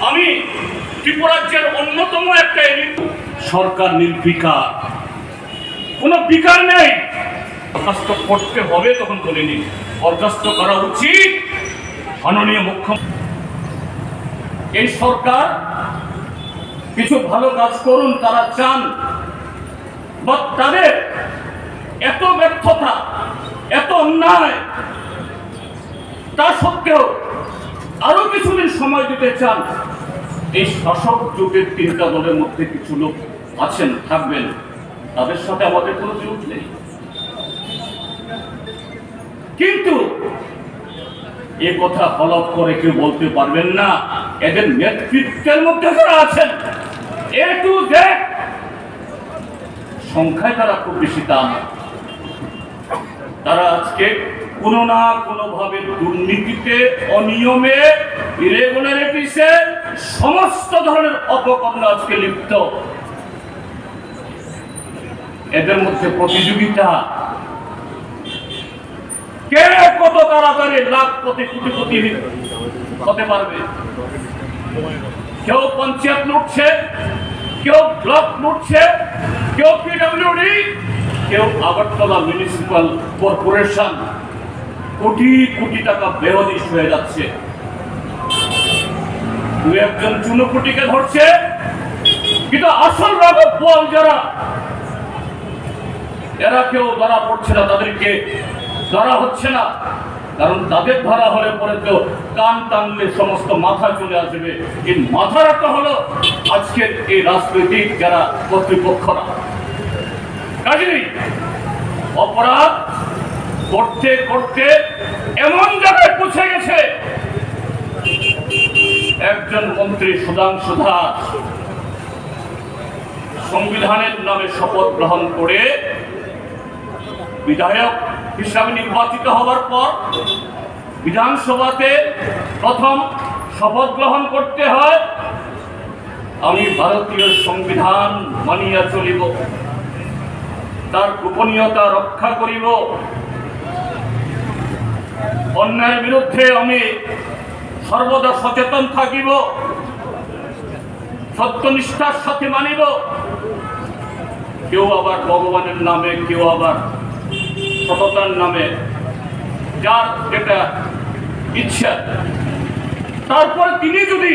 আমি ত্রিপুরাজ্যের অন্যতম একটা সরকার নির্বিকার। কোনো বিকার নেই। বরখাস্ত করতে হবে তখন বলিনি বরখাস্ত করা উচিত। মাননীয় মুখ্যমন্ত্রী। এই সরকার কিছু ভালো কাজ করুন, তারা চান। বা তাদের এত ব্যর্থতা, এত অন্যায়, তা সত্ত্বেও আরও কিছুদিন সময় দিতে চান। এই শাসক যুগের তিনটা দলের মধ্যে কিছু লোক আছেন, থাকবেন। তাদের সাথে আমাদের কোনো বিরোধ নেই। কিন্তু এ কথা হলফ করে কেউ বলতে পারবেন না। এদের নেতৃত্বের মধ্যে যারা আছেন, এ টু সংখ্যায় তারা খুব বেশি দাম। তারা আজকে কোনো না কোনো ভাবে দুর্নীতিতে, অনিয়মে ইরেগুলারিটিসে সমস্ত ধরনের অপকর্ম আজকে লিপ্ত। এদের মধ্যে প্রতিযোগিতা। কে কত তাড়াতাড়ি লাখ কোটি কোটি কোটি হতে পারবে? কেউ পঞ্চায়েত লুটছে কেউ ব্লক লুটছে কেউ পিডব্লিউডি কেউ আগরতলা মিউনিসিপাল কর্পোরেশন। কোটি কোটি টাকা বেহদিশ হয়ে যাচ্ছে। দু একজন চুনোপুটিকে ধরছে। কিন্তু আসল রাগব বল যারা, এরা কেউ ধরা পড়ছে না, তাদেরকে ধরা হচ্ছে না। কারণ তাদের ধরা হলে পরে তো কান টানলে সমস্ত মাথা চলে আসবে। এই মাথা রাখা হলো আজকের এই রাজনৈতিক যারা কর্তৃপক্ষরা কাজেই অপরাধ করতে করতে এমন জায়গায় পৌঁছে গেছে। একজন মন্ত্রী সুধাংশু দাস সংবিধানের নামে শপথ গ্রহণ করে বিধায়ক হিসাবে নির্বাচিত হওয়ার পর বিধানসভাতে প্রথম শপথ গ্রহণ করতে হয়। আমি ভারতীয় সংবিধান মানিয়া চলিব, তার গোপনীয়তা রক্ষা করিব অন্যায়ের বিরুদ্ধে আমি সর্বদা সচেতন থাকিব, সত্যনিষ্ঠার সাথে মানিব। কেউ আবার ভগবানের নামে, কেউ আবার সততার নামে, যার যেটা ইচ্ছা। তারপর তিনি যদি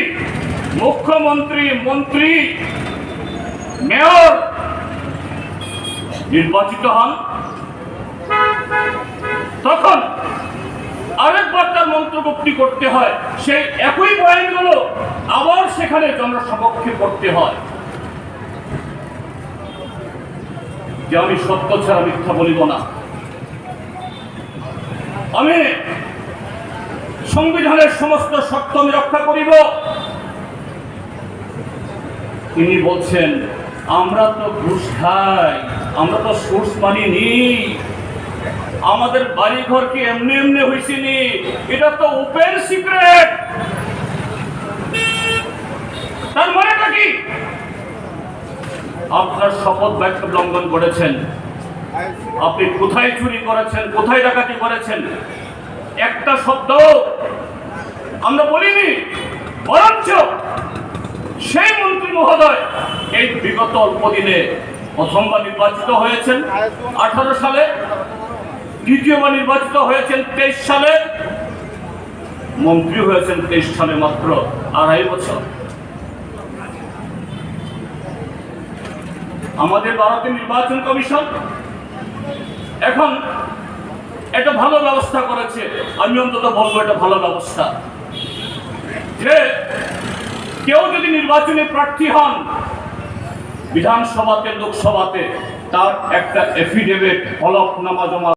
মুখ্যমন্ত্রী, মন্ত্রী, মেয়র নির্বাচিত হন, তখন আরেকবার তার মন্ত্রগুপ্তি করতে হয়? সেই একই বয়ানগুলো আবার সেখানে জনসমক্ষে করতে হয়। যে আমি সত্য ছাড়া মিথ্যা বলিব না। আমি সংবিধানের সমস্ত শর্ত আমি রক্ষা করিব। তিনি বলছেন, আমরা তো ঘুষ খাই, আমরা তো সোর্স মানি নি আমাদের বাড়ি ঘর কি এমনি এমনি হয়েছিনি এটা তো ওপেন সিক্রেট। তার মানেটা কি? আপনার শপথ বাক্য লঙ্ঘন করেছেন। আপনি কোথায় চুরি করেছেন, কোথায় ডাকাতি করেছেন? একটা শব্দ আমরা বলিনি, বরঞ্চ সেই মন্ত্রী মহোদয় এই বিগত অল্প দিনে প্রথমবার নির্বাচিত হয়েছেন। আঠারো সালে দ্বিতীয়বার নির্বাচিত হয়েছেন তেইশ সালে। মন্ত্রী হয়েছেন তেইশ সালে মাত্র আড়াই বছর। আমাদের ভারতের নির্বাচন কমিশন এখন একটা ভালো ব্যবস্থা করেছে। আমি অন্তত বলব এটা ভালো ব্যবস্থা। যে কেউ যদি নির্বাচনে প্রার্থী হন, বিধানসভাতে, লোকসভাতে, তার একটা এফিডেভিট হলফনামা জমা